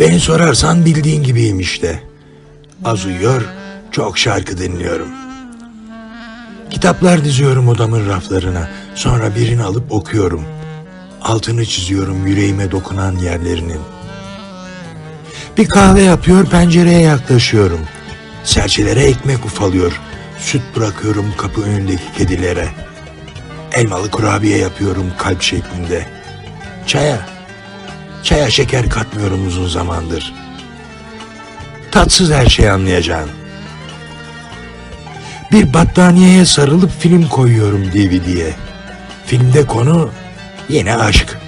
Beni sorarsan bildiğin gibiyim işte. Az uyuyor, çok şarkı dinliyorum. Kitaplar diziyorum odamın raflarına. Sonra birini alıp okuyorum. Altını çiziyorum yüreğime dokunan yerlerinin. Bir kahve yapıyor, pencereye yaklaşıyorum. Serçelere ekmek ufalıyor. Süt bırakıyorum kapı önündeki kedilere. Elmalı kurabiye yapıyorum kalp şeklinde. Çaya, çaya şeker katmıyorum uzun zamandır. Tatsız her şey anlayacağın. Bir battaniyeye sarılıp film koyuyorum DVD'ye. Filmde konu yine aşk.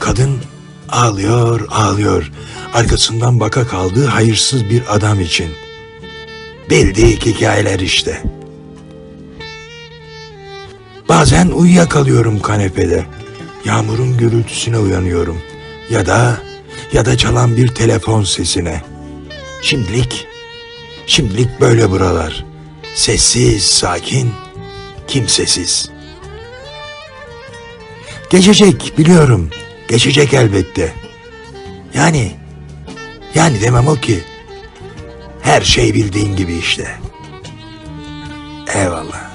Kadın ağlıyor, ağlıyor. Arkasından baka kaldığı hayırsız bir adam için. Bildik hikayeler işte. Bazen uyuyakalıyorum kanepede. Yağmurun gürültüsüne uyanıyorum. Ya da ya da çalan bir telefon sesine. Şimdilik şimdilik böyle buralar. Sessiz, sakin, kimsesiz. Geçecek biliyorum. Geçecek elbette. Yani yani demem o ki her şey bildiğin gibi işte. Eyvallah.